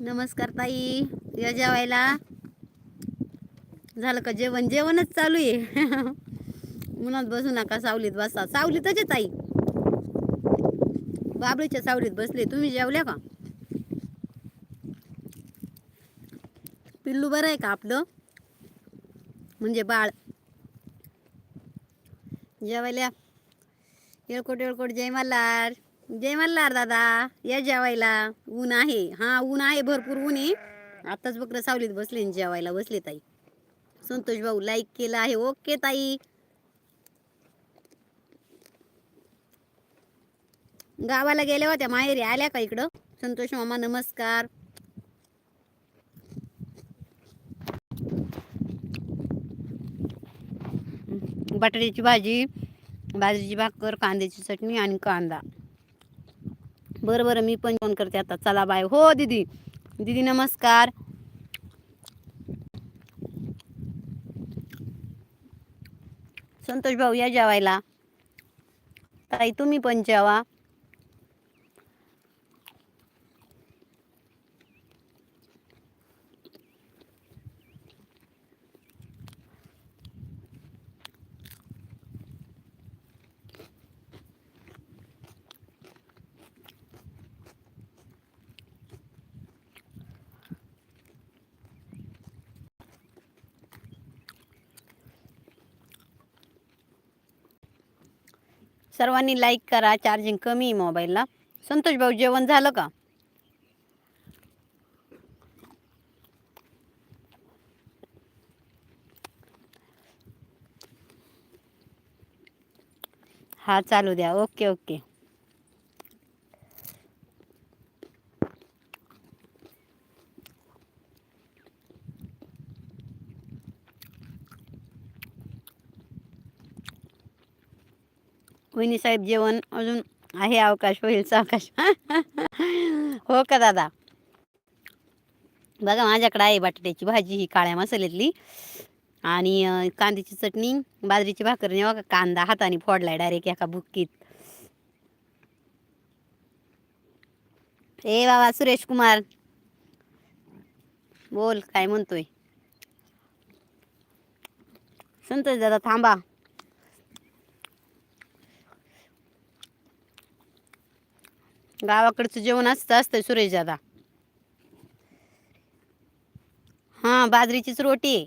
नमस्कार ताई. या जेवायला. झालं का जेवण? जेवणच चालू आहे. उन्हात बसू नका सावलीत बसा. सावलीतच आहे ताई. बाबळीच्या सावलीत बसले. तुम्ही जेवल्या का? पिल्लू बरं आहे का आपलं? म्हणजे बाळ. जेवायला. येळकोट येळकोट जय मल्हार. जय मल्हार दादा या जेवायला. ऊन आहे. हा ऊन आहे भरपूर ऊन आहे. आताच बकरं सावलीत बसले जेवायला बसले ताई. संतोष भाऊ लाईक केला आहे. ओके ताई. गावाला गेल्या होत्या माहेरी आल्या का इकडं? संतोष मामा नमस्कार. बटाट्याची भाजी बाजरीची भाकर कांद्याची चटणी आणि कांदा. बरं बरं मी पण फोन करते आता. चला बाय. हो दीदी. दीदी नमस्कार. संतोष भाऊ या जेवायला. ताई तुम्ही पण जेवा. सर्वांनी लाईक करा चार्जिंग कमी मोबाईलला संतोष भाऊ जेवण झालं का? हा चालू द्या. ओके ओके वहिनी साहेब जेवण अजून आहे अवकाश होईल सावकाश. हो का दादा? बघा माझ्याकडे आहे बटाट्याची भाजी ही काळ्या मसाल्यातली. आणि कांद्याची चटणी बाजरीची भाकर आणि बघा कांदा हाताने फोडलाय डायरेक्ट एका भुक्कीत ए बाबा सुरेश कुमार. बोल काय म्हणतोय? संतोष दादा थांबा. गावाकडचं जेवण असतं असतं सुरेश दादा हां बाजरीचीच रोटी. आहे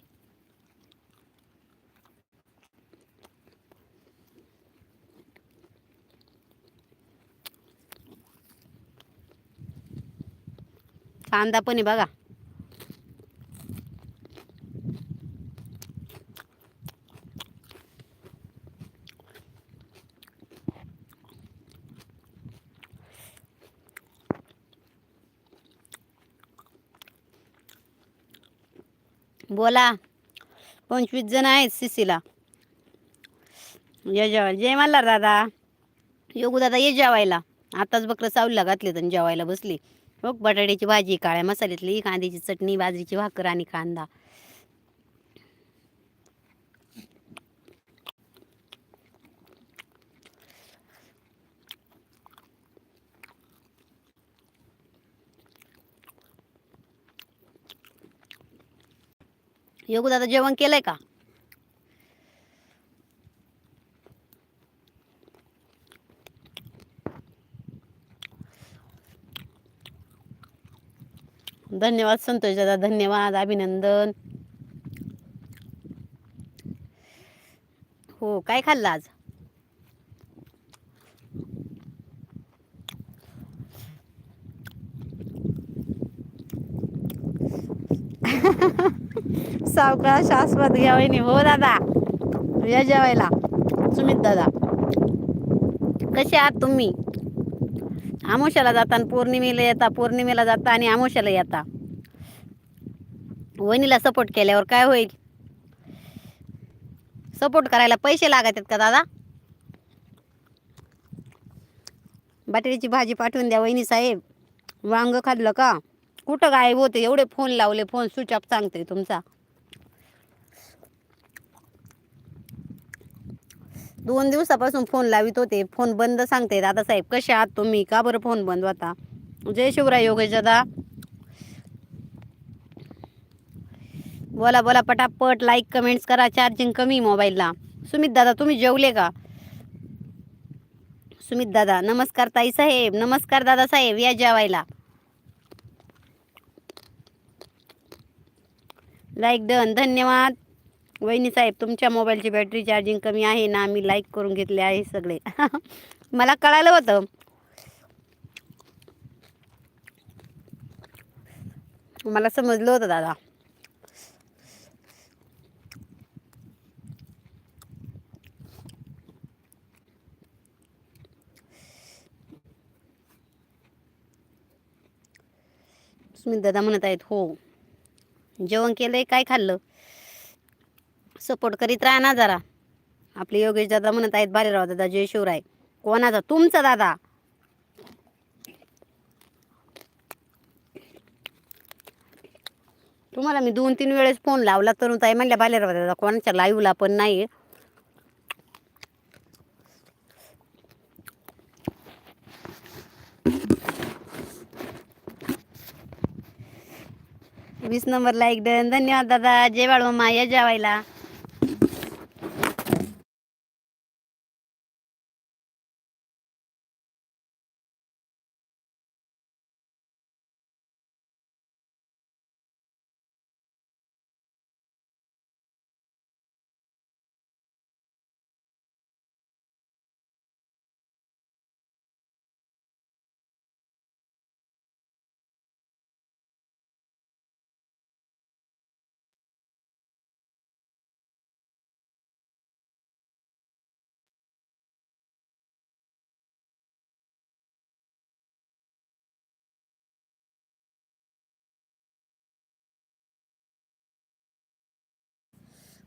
कांदा पण आहे बघा. बोला. पंचवीस जण आहेत सिसीला ये जेवायला. जय मल्हार दादा. योगू दादा ये जेवायला. आताच बकरं सावलीला घातले तर जेवायला बसली. हो बटाट्याची भाजी काळ्या मसाल्यातली कांद्याची चटणी बाजरीची भाकर आणि कांदा. योगू दादा जेवण केलंय का? धन्यवाद संतोष दादा धन्यवाद अभिनंदन. हो काय खाल्लं आज? सावकाश आस्वाद घ्या वहिनी. हो दादा. या जेवायला. सुमित दादा. कसे आहात तुम्ही? आमोशाला जाता आणि पौर्णिमेला येता पौर्णिमेला जाता आणि आमोशाला येता. वहिनीला सपोर्ट केल्यावर काय होईल? सपोर्ट करायला पैसे लागत आहेत का दादा? बटाट्याची भाजी पाठवून द्या वहिनी साहेब. वांग खाल्लं का? कुठं गायब होते? एवढे फोन लावले फोन स्विच ऑफ सांगते तुमचा. दोन दिवसापासून फोन लावित होते. फोन बंद सांगते. दादासाहेब कसे आहात तुम्ही? का बरं फोन बंद होता? जय शिवराय योगेश दादा. बोला बोला पटापट लाईक कमेंट्स करा. चार्जिंग कमी मोबाईलला सुमित दादा तुम्ही जेवले का? सुमित दादा नमस्कार ताई साहेब. नमस्कार दादा साहेब या जेवायला. लाईक डन धन्यवाद. वहिनी साहेब तुमच्या मोबाईलची बॅटरी चार्जिंग कमी आहे ना? मी लाईक करून घेतले आहे सगळे. मला कळालं होतं. मला समजलं होतं दादा. सुमित दादा म्हणत आहेत हो. जेवण केलंय काय खाल्लं? सपोर्ट करीत राहा ना जरा. आपले योगेश दादा म्हणत आहेत बालेराव दादा जय शिवराय. कोणाचा? तुमचा दादा. तुम्हाला मी दोन तीन वेळेस फोन लावला तरुण ताई. म्हणल्या बालेराव दादा कोणाच्या लाईव्हला पण नाही वीस नंबरला एक डन. धन्यवाद दादा. जय बाळमामा. या जेवायला.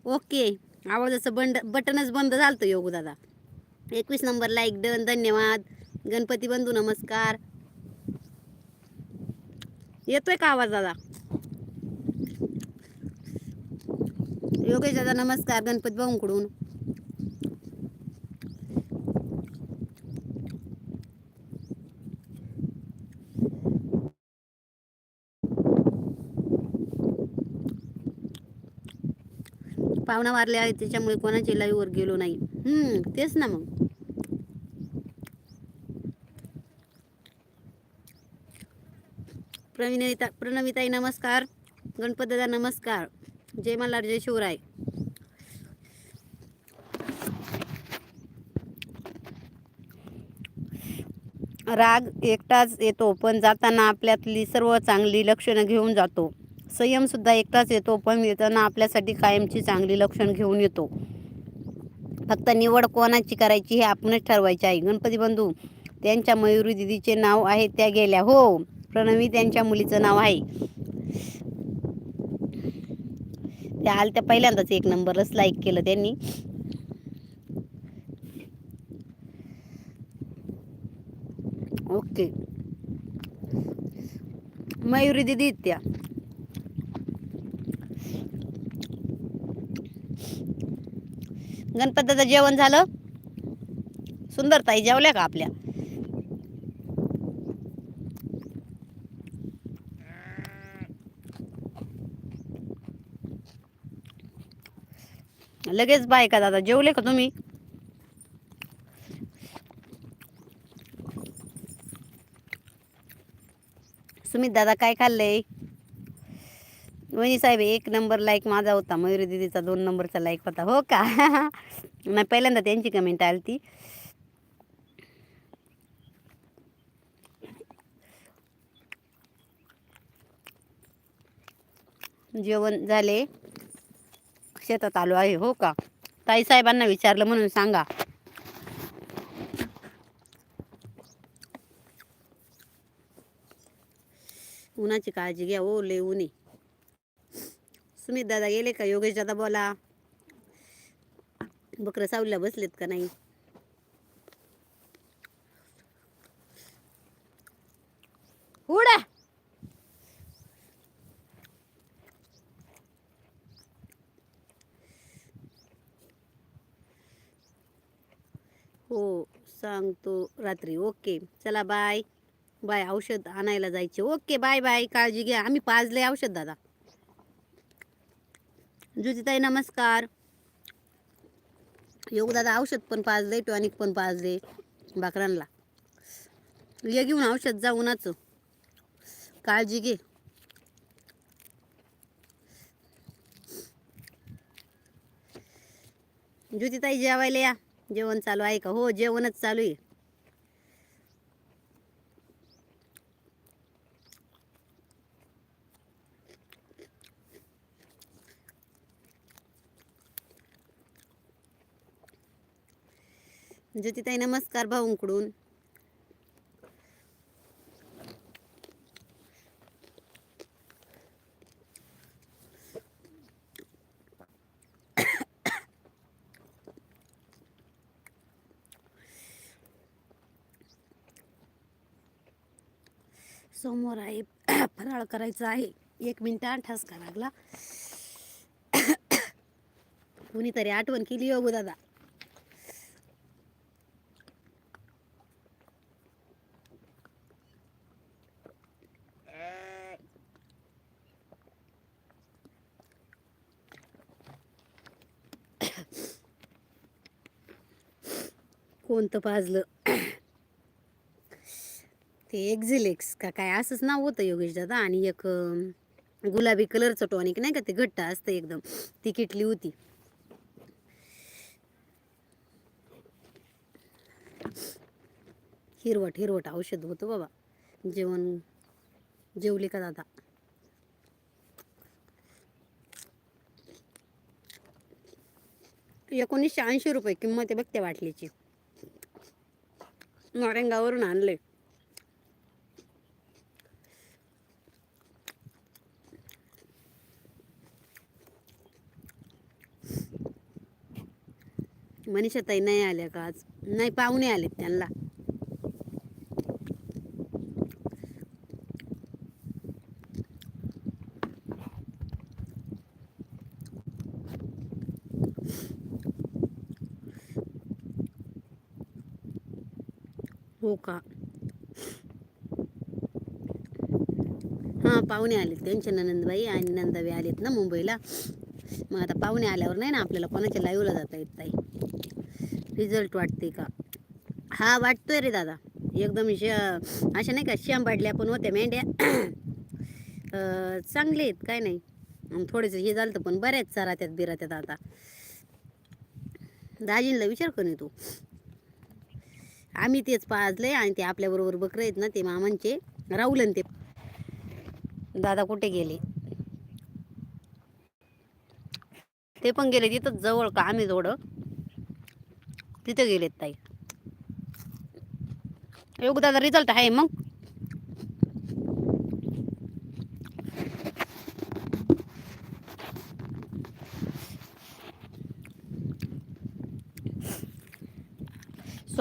ओके. आवाजाचं बंड बटनच बंद झालं योगू दादा. एकवीस नंबर लाईक डन धन्यवाद. गणपती बंधू नमस्कार. येतोय का आवाज दादा? योगेश दादा नमस्कार गणपती भाऊंकडून. पाहुणा वारले आहे त्याच्यामुळे कोणाच्या लाईव्हवर गेलो नाही. हम्म तेच ना मग. प्रवीणिता प्रणविताई नमस्कार. गणपतदा नमस्कार. जय मल्हार जय शिवराय. राग एकटाच येतो पण जाताना आपल्यातली सर्व चांगली लक्षणं घेऊन जातो. संयमसुद्धा एकटाच येतो पण येताना आपल्यासाठी कायमची चांगली लक्षण घेऊन येतो. फक्त निवड कोणाची करायची हे आपणच ठरवायचे आहे गणपती बंधू त्यांच्या मयुरी दिदीचे नाव आहे त्या गेल्या. हो प्रणवी त्यांच्या मुलीचं नाव आहे. त्या आलत्या पहिल्यांदाच एक नंबरच लाईक केलं त्यांनी. ओके. मयुरी दिदी त्या. गणपतीचं जेवण झालं. सुंदर ताई जेवल्या का आपल्या? लगेच बाय का दादा जेवले का तुम्ही? सुमित दादा काय खाल्लंय? वहिनी साहेब एक नंबर लाईक माझा होता. मयुरी दिदीचा दोन नंबरचा लाईक होता. हो का? नाही पहिल्यांदा त्यांची कमेंट आली ती जेवण झाले. शेतात आलो आहे. हो का? ताई साहेबांना विचारलं म्हणून सांगा. उन्हाची काळजी घ्या. ओ लय उन्हे सुमित दादा गेले का? योगेश दादा बोला. बकरं सावलीला बसलेत का नाही? उडा हो सांगतो. रात्री ओके. चला बाय. बाय औषध आणायला जायचे. Okay bye bye. काळजी घ्या. आम्ही पाजले औषध दादा. ज्योतिताई नमस्कार. योगदादा औषध पण पाजले टॉनिक पण पाजले बाकरांना. ये घेऊन औषध जा उन्हाच. काळजी घे. ज्योतिताई जेवायला या. जेवण चालू आहे का? हो जेवणच चालू आहे. म्हणजे ज्योतिताई नमस्कार भाऊंकडून. समोर आहे फराळ करायचं आहे. एक मिनिट ठसका लागला. कुणीतरी आठवण केली हो दादा. कोणतं पाजलं ते एक्झिलेक्स का काय असंच नाव होतं योगेश दादा. आणि एक गुलाबी कलरचं टॉनिक नाही का ते घट्ट असतं एकदम. ती किटली होती. हिरवट हिरवट औषध होतं बाबा. जेवण जेवले का दादा? एकोणीसशे ऐंशी रुपये किंमत आहे बघ त्या बाटलीची. नारंगावरून आणले मनीषा ताई नाही आल्या का आज? नाही पाहुणे आलेत त्यांना. हो का? हां पाहुणे आलेत. त्यांचे ननंदबाई आणि नंदाबाई आलेत ना मुंबईला. मग आता पाहुणे आल्यावर नाही ना आपल्याला कोणाच्या लाईव्हला जाता येत ताई रिझल्ट वाटते का? हा वाटतोय रे दादा. एकदम श अशा नाही का श्याम पाडल्या पण होत्या मेंढ्या. चांगले आहेत काय नाही. आणि थोडेसे हे झालं तर पण बऱ्याच चरात्यात बिरात्यात आता. दाजींना विचार कर तू. आम्ही तेच पाजले आणि ते आपल्याबरोबर बकरं आहेत ना ते मामांचे राहुल ते. दादा कुठे गेले? ते पण गेले तिथं जवळ का आम्ही थोडं? तिथं गेलेत ताई. योग दादा रिझल्ट आहे मग?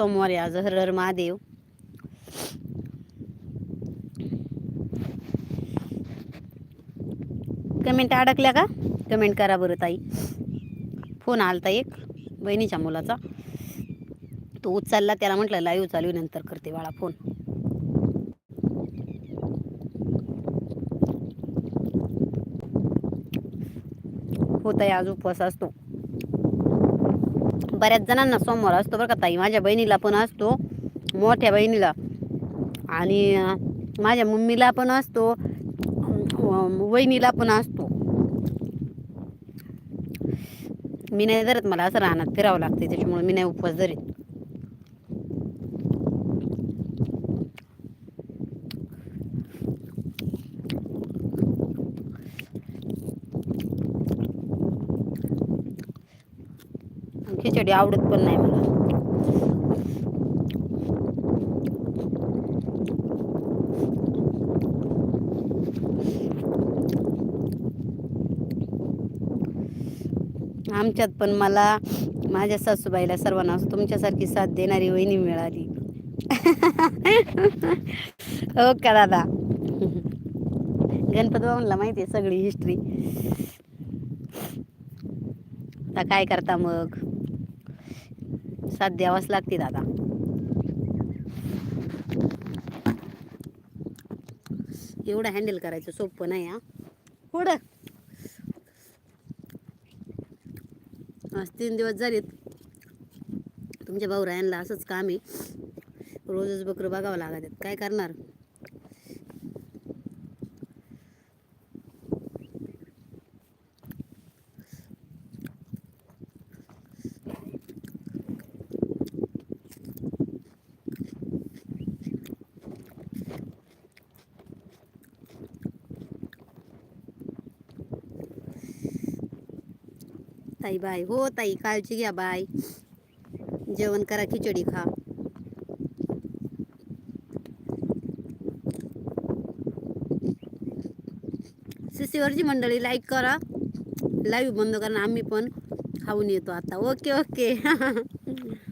सोमवारी आज हरहर महादेव. कमेंट अडकल्या का? कमेंट करा बरं ताई. फोन आलता एक बहिणीच्या मुलाचा. तो उचलला त्याला म्हटलं लाईव्ह चालू नंतर करते बाळा फोन होत आहे आज उपवास असतो. बऱ्याच जणांना सोमवार असतो बरं का ताई. माझ्या बहिणीला पण असतो मोठ्या बहिणीला. आणि माझ्या मम्मीला पण असतो वहिनीला पण असतो. मी नाही धरत मला असं रानात फिरावं लागते त्याच्यामुळे मी नाही उपवास धरीत. खिचडी आवडत पण नाही मला. आमच्यात पण मला माझ्या सासूबाईला सर्वांना असं तुमच्यासारखी साथ देणारी वहिनी मिळाली. हो का दादा? गणपत बाबांना माहिती आहे सगळी हिस्ट्री आता काय करता मग? साथ द्यावाच लागते दादा. एवढं हँडल करायचं सोपं नाही हा. पुढं. आज तीन दिवस झालेत. तुमच्या भाऊरायांना असंच काम आहे. रोजच बकरं बघावं लागत आहेत काय करणार? बाय हो ताई काळजी घ्या बाय जेवण करा, खिचडी खा. सिसीवरची मंडळी लाईक करा. लाईव्ह बंद करा आम्ही पण खाऊन येतो आता. ओके ओके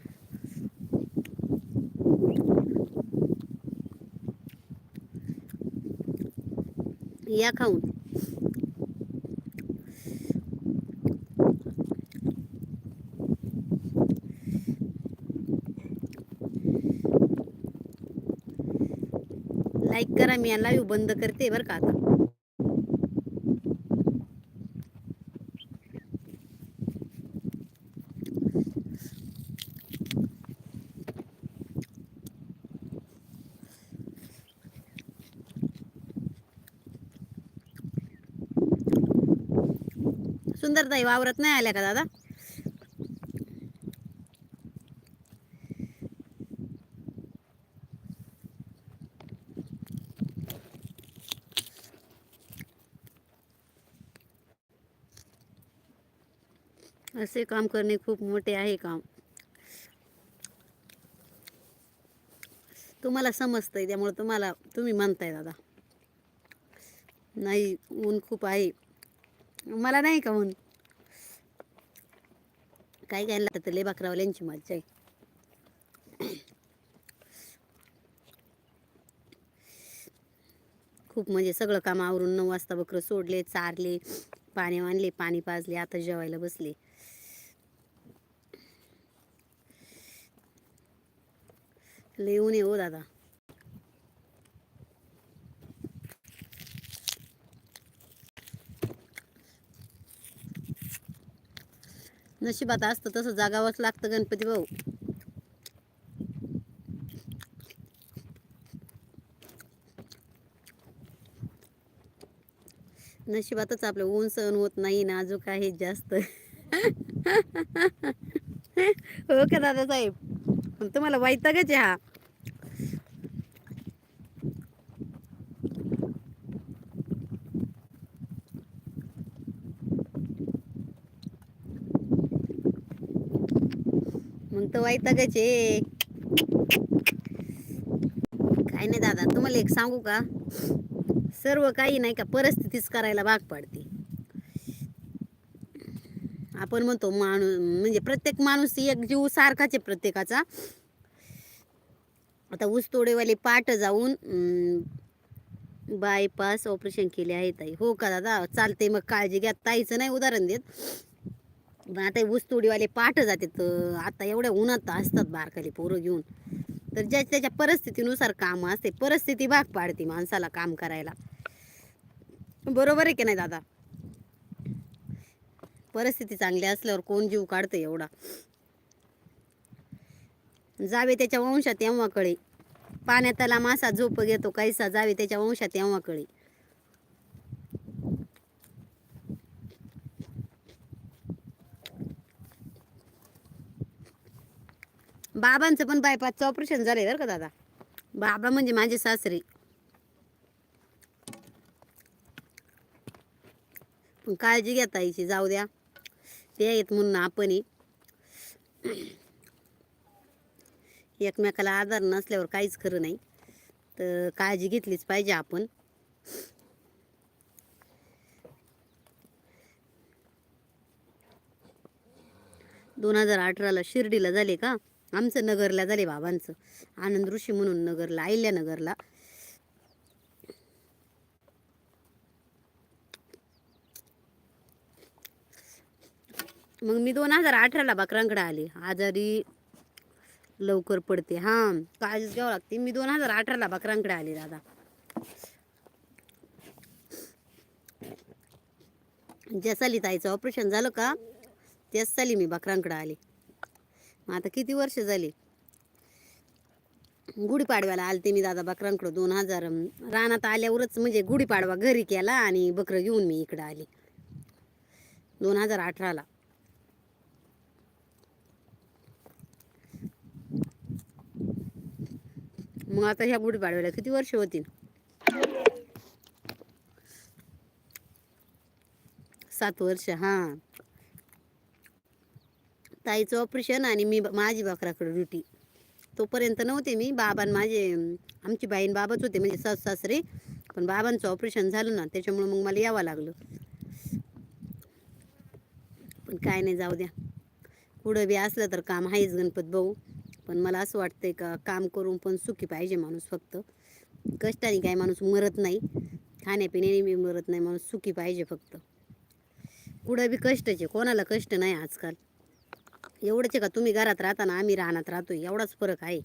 या खाऊन. करा मी लाईव्ह बंद करते बरं का आता. सुंदरताई वावरत नाही आल्या का दादा? असे काम करणे खूप मोठे आहे काम तुम्हाला समजतंय त्यामुळे तुम्हाला तुम्ही म्हणताय दादा. नाही ऊन खूप आहे. मला नाही का ऊन? काय काय लागतं लय लेबाकरावाल्यांची मज्जा आहे. खूप म्हणजे सगळं काम आवरून नऊ वाजता बकरं सोडले चारले पाणी आणले पाणी पाजले आता जेवायला बसले. लिहून येऊ हो दादा. नशिबात असतं तसं जागावंच लागतं गणपती भाऊ. नशिबातच आपलं ऊन सहन होत नाही नाजूक आहे जास्त. हो का दादासाहेब? पण तुम्हाला वैतागच आहे हा. वैतागच आहे. काय नाही दादा तुम्हाला एक सांगू का? सर्व काही नाही का परिस्थितीच करायला भाग पाडते. आपण म्हणतो माणूस म्हणजे प्रत्येक माणूस एक जीव सारखाच आहे प्रत्येकाचा. आता ऊसतोडेवाले पाठ जाऊन बायपास ऑपरेशन केले आहे ताई. हो का दादा? चालते मग काळजी घ्या. ताईचं नाही उदाहरण देत. पण आता ऊस तोडीवाले पाठ जातात आता एवढ्या उन्हात असतात बारकाली पोरं घेऊन. तर ज्या त्याच्या परिस्थितीनुसार काम असते परिस्थिती भाग पाडते माणसाला काम करायला. बरोबर आहे की नाही दादा? परिस्थिती चांगली असल्यावर कोण जीव काढतं एवढा? जावे त्याच्या वंशात तेव्हा कळे पाण्यात मासा झोप घेतो काहीसा जावे त्याच्या वंशात तेव्हा कळे बाबांचं पण बायपासचं ऑपरेशन झालंय बरं का दादा. बाबा म्हणजे माझे सासरे. पण काळजी घ्या ताईची जाऊ द्या. ते आहेत म्हणून आपणही एकमेकाला आधार नसल्यावर काहीच खरं नाही. तर काळजी घेतलीच पाहिजे आपण. दोन हजार अठराला शिर्डीला झाले का? आमचं नगरला झाले बाबांचं. आनंद ऋषी म्हणून नगरला आईल्या नगरला. मग मी दोन हजार अठराला बाकरांकडे आले. आजारी लवकर पडते. हां काळजीच घ्यावं लागते. मी दोन हजार अठराला बाकरांकडे आले दादा. जसाली ताईचं ऑपरेशन झालं का त्याच साली मी बाकरांकडे आले. आता किती वर्ष झाली? गुढीपाडव्याला आलते मी दादा बकरांकडं दोन हजार. रानात आल्यावरच म्हणजे गुढीपाडवा घरी केला आणि बकरं घेऊन मी इकडं आली. दोन हजार अठराला. मग आता ह्या गुढीपाडव्याला किती वर्ष होतील? सात वर्ष हां. ताईचं ऑपरेशन आणि मी माझी बकराकडे ड्युटी. तोपर्यंत नव्हते मी. बाबा माझे आमची बाईन बाबाच होते म्हणजे सास सासरे. पण बाबांचं ऑपरेशन झालं ना त्याच्यामुळं मग मला यावं लागलं. पण काय नाही जाऊ द्या. पुढं बी असलं तर काम आहेच गणपत भाऊ. पण मला असं वाटतंय का काम करून पण सुखी पाहिजे माणूस फक्त. कष्टाने काय माणूस मरत नाही खाण्यापिण्याने बी मरत नाही माणूस सुखी पाहिजे फक्त. कुठं बी कष्टाचे कोणाला कष्ट नाही आजकाल. एवढंच आहे का? तुम्ही घरात राहताना आम्ही राहण्यात राहतो एवढाच फरक आहे.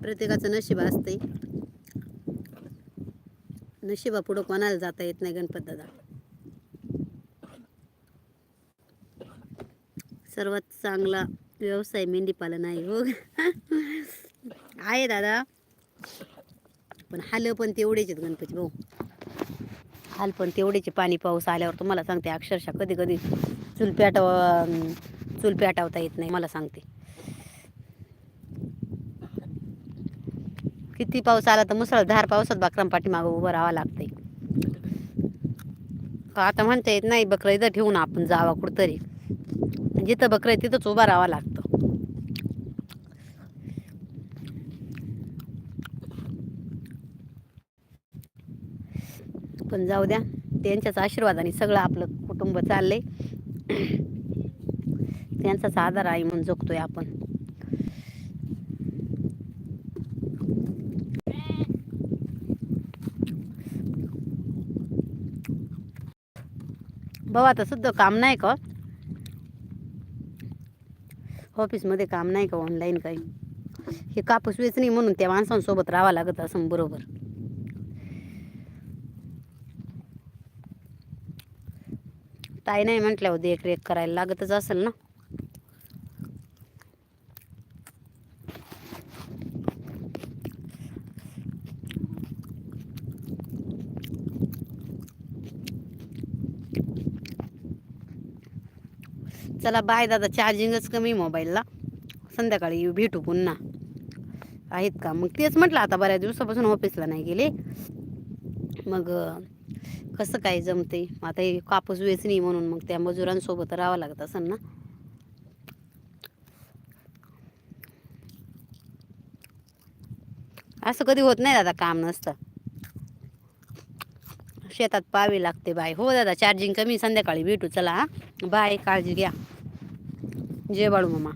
प्रत्येकाचं नशीब असते नशिबा पुढं कोणाला जाता येत नाही गणपत दादा. सर्वात चांगला व्यवसाय मेंढीपालन आहे हो. आहे दादा. पण हाल पण तेवढेच आहेत गणपती भाऊ हाल पण तेवढेचे पाणी पाऊस आल्यावर तुम्हाला सांगते अक्षरशः कधी कधी चूल पेटव चूल पेटवता येत नाही मला सांगते. किती पाऊस आला तर मुसळधार पावसात बाकराम पाठीमागं उभं राहावं लागतंय. आता म्हणता येत नाही बकरा इथं ठेवून आपण जावा कुठतरी. जिथं बकरं आहे तिथंच उभा राहावं लागतं. पण जाऊ द्या त्यांच्याच आशीर्वादाने सगळं आपलं कुटुंब चाललंय. त्यांचाच आधार आहे म्हणून जगतोय आपण. भाऊ आता सुद्धा काम नाही का? ऑफिसमध्ये काम नाही का ऑनलाईन काही? हे कापूस वेचणी म्हणून त्या माणसांसोबत राहावं लागत असं बरोबर. ताई नाही म्हटल्यावर देखरेख करायला लागतच असेल ना? चला बाय दादा. चार्जिंगच कमी मोबाईलला संध्याकाळी येऊ भेटू पुन्हा. आहेत का? मग तेच म्हटलं आता बऱ्याच दिवसापासून ऑफिसला नाही गेले. मग कसं काय जमते आता हे कापूस वेचणी म्हणून मग त्या मजुरांसोबत राहावं लागत असेल ना? असं कधी होत नाही दादा काम नसतं. शेतात पाहावी लागते बाय हो दादा चार्जिंग कमी संध्याकाळी भेटू. चला हां. बाय काळजी घ्या. जय बाळू मामा